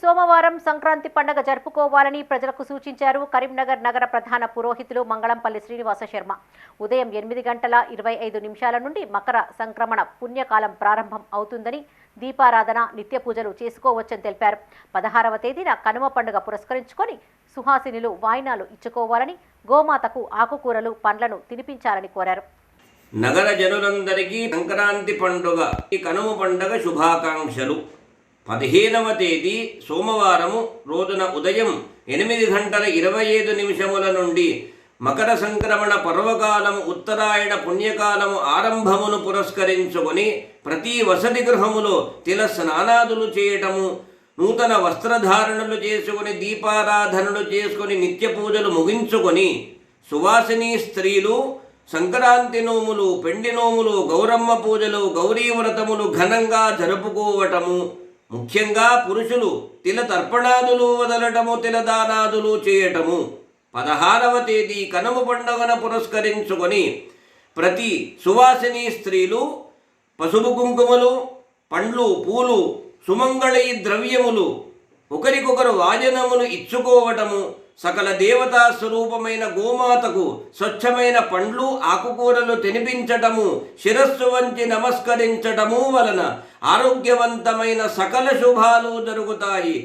సోమవారం సంక్రాంతి పండుగ జరుపుకోవాలని ప్రజలకు సూచించారు కరీంనగర్ నగర ప్రధాన పురోహితులు మంగళంపల్లి శ్రీనివాస శర్మ. ఉదయం ఎనిమిది గంటల ఇరవై ఐదు నిమిషాల నుండి మకర సంక్రమణ పుణ్యకాలం ప్రారంభం అవుతుందని దీపారాధన నిత్య పూజలు చేసుకోవచ్చని తెలిపారు. పదహారవ తేదీన కనుమ పండుగ పురస్కరించుకొని సుహాసినిలు వాయినాలు ఇచ్చుకోవాలని గోమాతకు ఆకుకూరలు పండ్లను తినిపించాలని కోరారు. నగర జనులందరికీ సంక్రాంతి పండుగ ఈ కనుమ పండుగ శుభాకాంక్షలు. పదిహేనవ తేదీ సోమవారము రోజున ఉదయం ఎనిమిది గంటల ఇరవై ఐదు నిమిషముల నుండి మకర సంక్రమణ పర్వకాలము ఉత్తరాయణ పుణ్యకాలము ఆరంభమును పురస్కరించుకొని ప్రతి వసతి గృహములో తిల స్నానాదులు చేయటము నూతన వస్త్రధారణలు చేసుకొని దీపారాధనలు చేసుకొని నిత్య పూజలు ముగించుకొని సువాసిని స్త్రీలు సంక్రాంతి నోములు పెండి నోములు గౌరమ్మ పూజలు గౌరీ వ్రతములు ఘనంగా జరుపుకోవటము. ముఖ్యంగా పురుషులు తిల తర్పణాదులు వదలటము తిలదానాదులు చేయటము. పదహారవ తేదీ కనుమ పండుగను పురస్కరించుకొని ప్రతి సువాసిని స్త్రీలు పసుపు కుంకుమలు పండ్లు పూలు సుమంగళి ద్రవ్యములు ఒకరికొకరు వాజనమును ఇచ్చుకోవటము సకల దేవతా స్వరూపమైన గోమాతకు స్వచ్ఛమైన పండ్లు ఆకుకూరలు తినిపించటము శిరస్సు వంచి నమస్కరించటము వలన ఆరోగ్యవంతమైన సకల శుభాలు జరుగుతాయి.